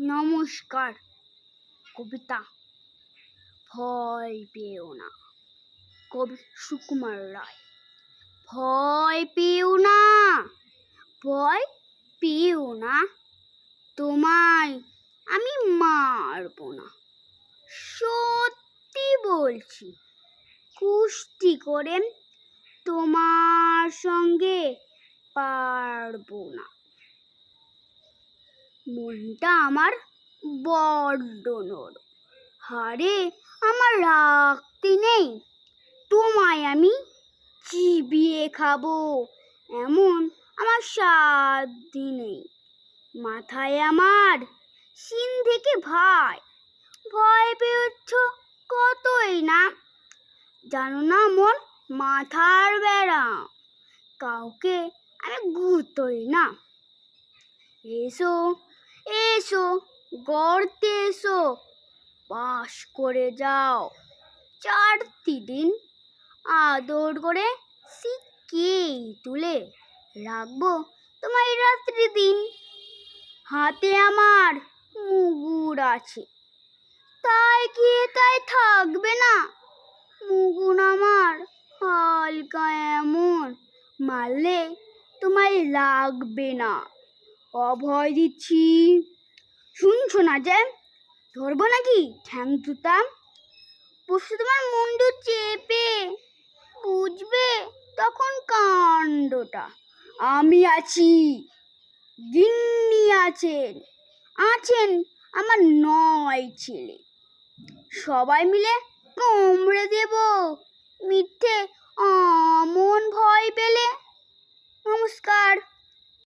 নমস্কার, কবিতা। ভয় পেও না, কবি সুকুমার রায়। ভয় পেও না, ভয় পেও না, তোমায় আমি মারবো না। সত্যি বলছি, কুস্তি করে তোমার সঙ্গে পারব না। মনটা আমার বড্ড নরম হারে, আমার রাখতে নেই। তোমায় আমি চিবিয়ে খাব। এমন আমার সাধ্যি নেই। মাথায় আমার সিন থেকে ভাই। ভয় পেয়েছ কতই না? জানো না মোর মাথার বেড়া। কাউকে আমি গুতোই না। এসো এসো, গর্তে এসো। বাস করে যাও। চারটি দিন আদর করে শিখিয়েই তুলে রাখব তোমার রাত্রি দিন। হাতে আমার মুগুর আছে। তাই কি তাই থাকবে না? মুগুর আমার হালকা এমন মারলে তোমায় লাগবে না। অভয় দিচ্ছি। শুনছো না যে ধরবো নাকি? ঠ্যাং জুতাম। পশু তোমার মুন্ডু চেপে বুঝবে তখন কাণ্ডটা। আমি আছি, গিন্নি আছেন আছেন আমার নয় ছেলে। সবাই মিলে কামড়ে দেব মিথ্যে